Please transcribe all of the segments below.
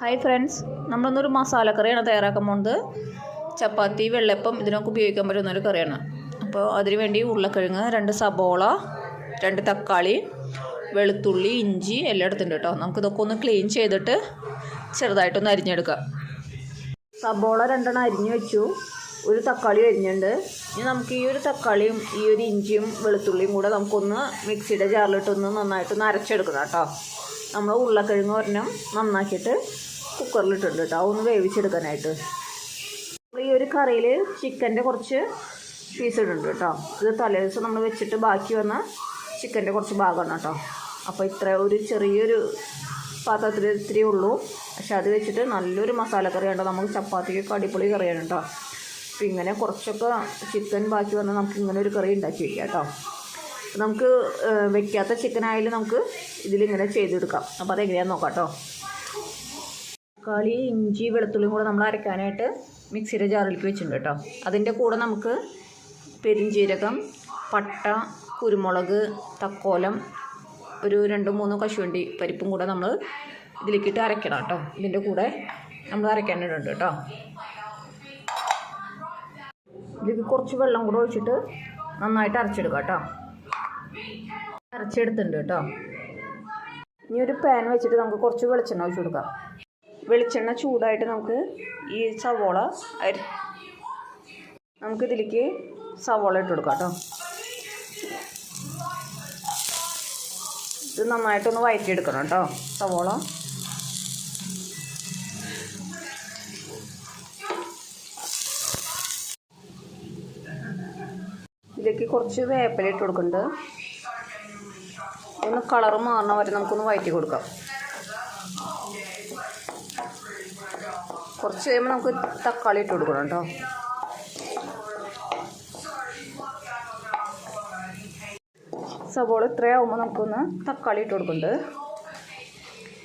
Hi friends നമ്മളൊന്നൊരു മസാലക്കറിയാണ് തയ്യാറാക്കാൻ പോകുന്നത് ചപ്പാത്തി വെള്ളപ്പം ഇതിനൊക്കെ ഉപയോഗിക്കാൻ പറ്റുന്ന ഒരു കറിയാണ്. അപ്പോൾ അതിന് വേണ്ടി ഉരുളക്കിഴങ്ങ് രണ്ട് സബോള രണ്ട് തക്കാളി വെളുത്തുള്ളി ഇഞ്ചി എല്ലാം എടുത്തിട്ടുണ്ട് കേട്ടോ. നമുക്കിതൊക്കെ ഒന്ന് ക്ലീൻ ചെയ്തിട്ട് ചെറുതായിട്ടൊന്ന് അരിഞ്ഞെടുക്കാം. സബോള രണ്ടെണ്ണം അരിഞ്ഞു വെച്ചു. ഒരു തക്കാളി അരിഞ്ഞുണ്ട് ഇനി നമുക്ക് ഈ ഒരു തക്കാളിയും ഈ ഒരു ഇഞ്ചിയും വെളുത്തുള്ളിയും കൂടെ നമുക്കൊന്ന് മിക്സിയുടെ ജാറിലിട്ടൊന്ന് നന്നായിട്ടൊന്ന് അരച്ചെടുക്കണം കേട്ടോ. നമ്മൾ ഉരുളക്കിഴങ്ങ് ഒരെണ്ണം നന്നാക്കിയിട്ട് കുക്കറിലിട്ടുണ്ട് കേട്ടോ. ഒന്ന് വേവിച്ചെടുക്കാനായിട്ട്. നമ്മൾ ഈ ഒരു കറിയിൽ ചിക്കന്റെ കുറച്ച് പീസ് ഇടുന്നുണ്ട് കേട്ടോ. ഇത് തലേ ദിവസം നമ്മൾ വെച്ചിട്ട് ബാക്കി വന്ന ചിക്കന്റെ കുറച്ച് ഭാഗമാണ് കേട്ടോ. അപ്പോൾ ഇത്ര ഒരു ചെറിയൊരു പാത്രത്തിൽ ഇത്തിരി ഉള്ളൂ. പക്ഷെ അത് വെച്ചിട്ട് നല്ലൊരു മസാലക്കറിയാണ് നമുക്ക് ചപ്പാത്തിക്കൊക്കെ അടിപൊളി കറിയാണ് കേട്ടോ. അപ്പോൾ ഇങ്ങനെ കുറച്ചൊക്കെ ചിക്കൻ ബാക്കി വന്നാൽ നമുക്ക് ഇങ്ങനെ ഒരു കറി ഉണ്ടാക്കി വയ്ക്കാം കേട്ടോ. നമുക്ക് വെക്കാത്ത ചിക്കനായാലും നമുക്ക് ഇതിലിങ്ങനെ ചെയ്തെടുക്കാം. അപ്പോൾ അതെങ്ങനെയാണെന്ന് നോക്കാം കേട്ടോ. തക്കാളി ഇഞ്ചി വെളുത്തുള്ളിയും കൂടെ നമ്മൾ അരക്കാനായിട്ട് മിക്സിയുടെ ജാറിലേക്ക് വെച്ചിട്ടുണ്ട് കേട്ടോ. അതിന്റെ കൂടെ നമുക്ക് പെരിഞ്ചീരകം പട്ട കുരുമുളക് തക്കോലം ഒരു രണ്ട് മൂന്ന് കശുവണ്ടി പരിപ്പും കൂടെ നമ്മൾ ഇതിലേക്കിട്ട് അരയ്ക്കണം കേട്ടോ. ഇതിന്റെ കൂടെ നമ്മൾ അരയ്ക്കാനിടുന്നുണ്ട് കേട്ടോ. ഇതിലേക്ക് കുറച്ച് വെള്ളം കൂടെ ഒഴിച്ചിട്ട് നന്നായിട്ട് അരച്ചെടുക്കാം കേട്ടോ. അരച്ചെടുത്തിട്ടുണ്ട് കേട്ടോ. ഇനി ഒരു പാൻ വെച്ചിട്ട് നമുക്ക് കുറച്ച് വെളിച്ചെണ്ണ ഒഴിച്ച് കൊടുക്കാം. വെളിച്ചെണ്ണ ചൂടായിട്ട് നമുക്ക് ഈ സവോള അരി നമുക്കിതിലേക്ക് സവോള ഇട്ട് കൊടുക്കാം കേട്ടോ. ഇത് നന്നായിട്ടൊന്ന് വഴറ്റിയെടുക്കണം കേട്ടോ സവോള. ഇതിലേക്ക് കുറച്ച് വേപ്പില ഇട്ട് കൊടുക്കുന്നുണ്ട്. ഒന്ന് കളറ് മാറണ വരെ നമുക്കൊന്ന് വഴറ്റി കൊടുക്കാം. കുറച്ച് കഴിയുമ്പോൾ നമുക്ക് തക്കാളി ഇട്ട് കൊടുക്കണം കേട്ടോ. സവോള ഇത്രയാവുമ്പോൾ നമുക്കൊന്ന് തക്കാളി ഇട്ട് കൊടുക്കുന്നുണ്ട്.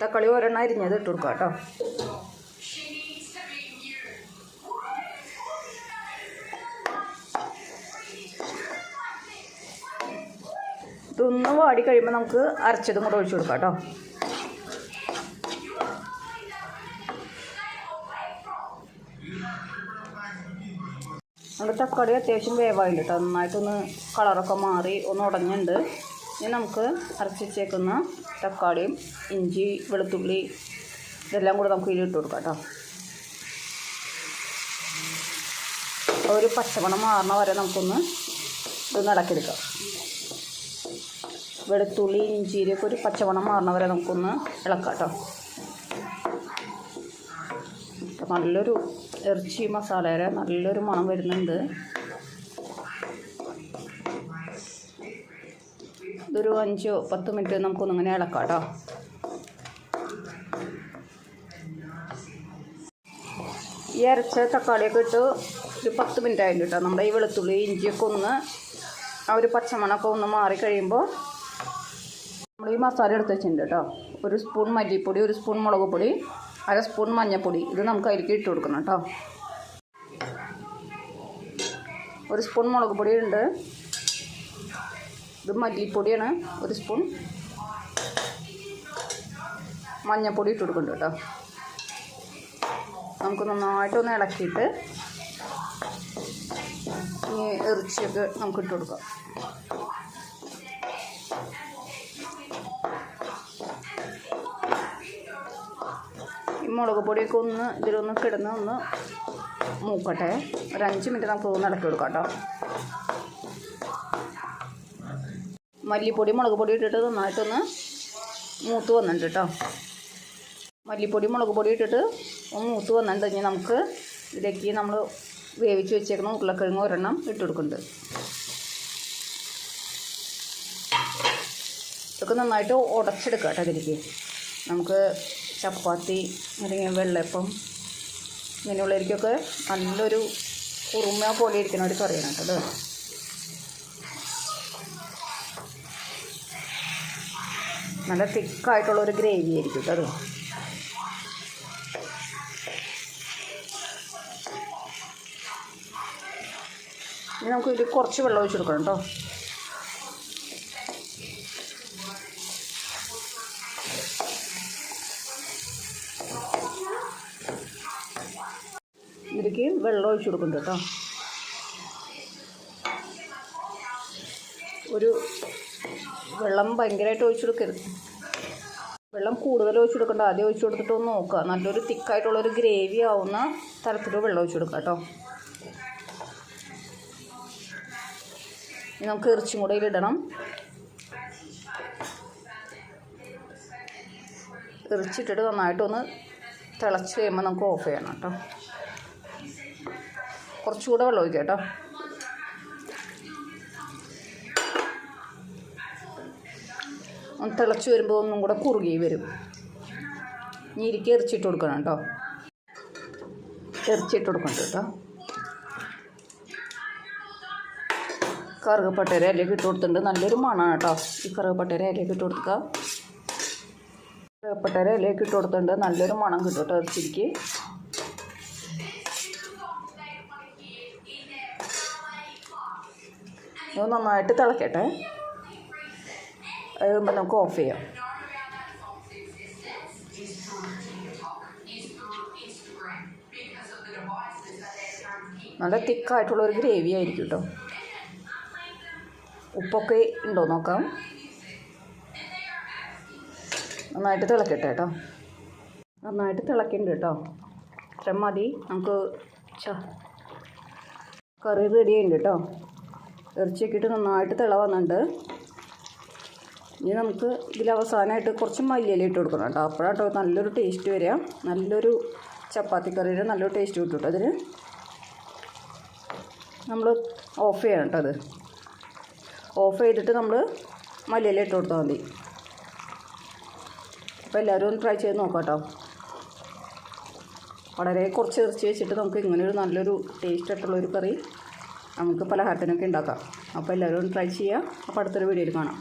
തക്കാളി ഒരെണ്ണം അരിഞ്ഞത് ഇട്ട് കൊടുക്കാം കേട്ടോ. ഇതൊന്ന് വാടി കഴിയുമ്പോൾ നമുക്ക് അരച്ചതും കൂടെ ഒഴിച്ചു കൊടുക്കാം കേട്ടോ. നമ്മുടെ തക്കാളി അത്യാവശ്യം വേവായില്ല കേട്ടോ നന്നായിട്ടൊന്ന് കളറൊക്കെ മാറി ഒന്ന് ഉടഞ്ഞുണ്ട്. ഇനി നമുക്ക് അരച്ചിച്ചേക്കുന്ന തക്കാളിയും ഇഞ്ചി വെളുത്തുള്ളി ഇതെല്ലാം കൂടെ നമുക്ക് ഇതിലിട്ട് കൊടുക്കാം കേട്ടോ ഒരു പച്ചമണം മാറണ വരെ നമുക്കൊന്ന് ഇതൊന്ന് ഇളക്കിയെടുക്കാം. വെളുത്തുള്ളി ഇഞ്ചിയിലേക്ക് ഒരു പച്ചമണം മാറണ വരെ നമുക്കൊന്ന് ഇളക്കാം കേട്ടോ ഇപ്പം നല്ലൊരു ഇറച്ചി മസാലയുടെ നല്ലൊരു മണം വരുന്നുണ്ട്. ഇതൊരു അഞ്ചോ പത്ത് മിനിറ്റ് നമുക്കൊന്നിങ്ങനെ ഇളക്കാം കേട്ടോ ഈ അരച്ച തക്കാളിയൊക്കെ ഇട്ട് ഒരു പത്ത് മിനിറ്റ് ആയിട്ട് കേട്ടോ. നമ്മുടെ ഈ വെളുത്തുള്ളി ഇഞ്ചിയൊക്കെ ഒന്ന് ആ ഒരു പച്ചമണമൊക്കെ ഒന്ന് മാറി കഴിയുമ്പോൾ നമ്മൾ ഈ മസാല എടുത്ത് വെച്ചിട്ടുണ്ട് കേട്ടോ. ഒരു സ്പൂൺ മല്ലിപ്പൊടി ഒരു സ്പൂൺ മുളക് പൊടി അര സ്പൂൺ മഞ്ഞൾപ്പൊടി ഇത് നമുക്ക് അതിലേക്ക് ഇട്ട് കൊടുക്കണം കേട്ടോ. ഒരു സ്പൂൺ മുളക് ഉണ്ട് ഇത് മല്ലിപ്പൊടിയാണ്. ഒരു സ്പൂൺ മഞ്ഞൾപ്പൊടി ഇട്ട് കൊടുക്കുന്നുണ്ട് കേട്ടോ. നമുക്ക് നന്നായിട്ടൊന്ന് ഇളക്കിയിട്ട് ഈ ഇറച്ചിയൊക്കെ നമുക്ക് ഇട്ട് കൊടുക്കാം. മുളക് പൊടിയൊക്കെ ഒന്ന് ഇതിലൊന്ന് കിടന്ന് ഒന്ന് മൂക്കട്ടെ. ഒരു അഞ്ച് മിനിറ്റ് നമുക്ക് ഒന്ന് ഇളക്കി കൊടുക്കാം കേട്ടോ. മല്ലിപ്പൊടി മുളക് പൊടി ഇട്ടിട്ട് നന്നായിട്ടൊന്ന് മൂത്ത് വന്നിട്ടുണ്ട് കേട്ടോ. മല്ലിപ്പൊടി മുളക് പൊടി ഇട്ടിട്ട് ഒന്ന് മൂത്ത് വന്നിട്ട് ഇനി നമുക്ക് ഇതിലേക്ക് നമ്മൾ വേവിച്ച് വെച്ചേക്കുന്ന ഉരുളക്കിഴങ്ങ് ഒരെണ്ണം ഇട്ട് കൊടുക്കുന്നുണ്ട്. ഇതൊക്കെ നന്നായിട്ട് ഉടച്ചെടുക്കാം കേട്ടോ ഇതിലേക്ക്. നമുക്ക് ചപ്പാത്തി അല്ലെങ്കിൽ വെള്ളയപ്പം ഇങ്ങനെയുള്ളവർക്കൊക്കെ നല്ലൊരു കുറുമ പോലെ ഇരിക്കുന്ന ഒരു കറിയാണ് കേട്ടോ നല്ല തിക്കായിട്ടുള്ള ഒരു ഗ്രേവി ആയിരിക്കും കേട്ടോ ഇനി നമുക്ക് ഇതിൽ കുറച്ച് വെള്ളം ഒഴിച്ചെടുക്കണം കേട്ടോ. ഇതിലേക്ക് വെള്ളം ഒഴിച്ചു കൊടുക്കുന്നുണ്ട് കേട്ടോ. ഒരു വെള്ളം ഭയങ്കരമായിട്ട് ഒഴിച്ചു കൊടുക്കരുത്. വെള്ളം കൂടുതൽ ഒഴിച്ചു കൊടുക്കണ്ട. ആദ്യം ഒഴിച്ചു കൊടുത്തിട്ട് ഒന്ന് നോക്കുക. നല്ലൊരു തിക്കായിട്ടുള്ളൊരു ഗ്രേവി ആവുന്ന തരത്തിൽ വെള്ളം ഒഴിച്ചു കൊടുക്കുക കേട്ടോ. ഇനി നമുക്ക് ഇറച്ചും കൂടെ ഇടണം. ഇറച്ചിട്ടിട്ട് നന്നായിട്ടൊന്ന് തിളച്ച് കഴിയുമ്പോൾ നമുക്ക് ഓഫ് ചെയ്യണം കേട്ടോ. കുറച്ചുകൂടെ വെള്ളം ഒഴിക്കാം കേട്ടോ. ഒന്ന് തിളച്ച് വരുമ്പോൾ ഒന്നും കൂടെ കുറുകി വരും. ഇനി ഇരിക്കുക എറിച്ചിട്ട് കൊടുക്കണം കേട്ടോ. എറിച്ചിട്ട് കൊടുക്കണം കേട്ടോ. കറുകപ്പട്ടര ഇലയൊക്കെ ഇട്ട് കൊടുത്തിട്ടുണ്ട്. നല്ലൊരു മണമാണ് കേട്ടോ. ഈ കറുകപ്പട്ടര ഇലയൊക്കെ ഇട്ട് കൊടുക്കുക. കറുകപ്പട്ടര ഇലയൊക്കെ ഇട്ട് കൊടുത്തിട്ടുണ്ട്. നല്ലൊരു മണം കിട്ടും കേട്ടോ ഇറച്ചിക്ക് ഇത് നന്നായിട്ട് തിളക്കട്ടെ. അത് നമുക്ക് ഓഫ് ചെയ്യാം. നല്ല തിക്കായിട്ടുള്ള ഒരു ഗ്രേവി ആയിരിക്കും കേട്ടോ ഉപ്പൊക്കെ ഉണ്ടോ നോക്കാം. നന്നായിട്ട് തിളക്കട്ടെ കേട്ടോ നന്നായിട്ട് തിളക്കുന്നുണ്ട് കേട്ടോ ഇത്ര മതി. നമുക്ക് കറി റെഡി ആയിട്ടുണ്ട് കേട്ടോ ഇറച്ചിയൊക്കെ ഇട്ട് നന്നായിട്ട് തിള വന്നിട്ടുണ്ട്. ഇനി നമുക്ക് ഇതിൽ അവസാനമായിട്ട് കുറച്ച് മല്ലിയില ഇട്ട് കൊടുക്കണം കേട്ടോ. അപ്പോഴാട്ടോ നല്ലൊരു ടേസ്റ്റ് വരിക. നല്ലൊരു ചപ്പാത്തി കറിയുടെ നല്ലൊരു ടേസ്റ്റ് കിട്ടും കേട്ടോ അതിന്. നമ്മൾ ഓഫ് ചെയ്യണം കേട്ടോ അത്. ഓഫ് ചെയ്തിട്ട് നമ്മൾ മല്ലിയില ഇട്ട് കൊടുത്താൽ മതി. അപ്പോൾ എല്ലാവരും ഒന്ന് ട്രൈ ചെയ്ത് നോക്കാം കേട്ടോ. വളരെ കുറച്ച് ഇറച്ചി വെച്ചിട്ട് നമുക്ക് ഇങ്ങനെ ഒരു നല്ലൊരു ടേസ്റ്റ് ആയിട്ടുള്ളൊരു കറി നമുക്ക് പലഹാരത്തിനൊക്കെ ഉണ്ടാക്കാം. അപ്പോൾ എല്ലാവരും ട്രൈ ചെയ്യുക അപ്പോൾ അടുത്തൊരു വീഡിയോയിൽ കാണാം.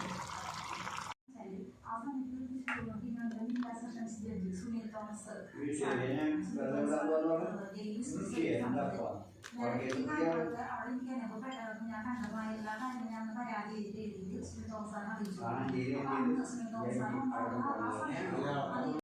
ആ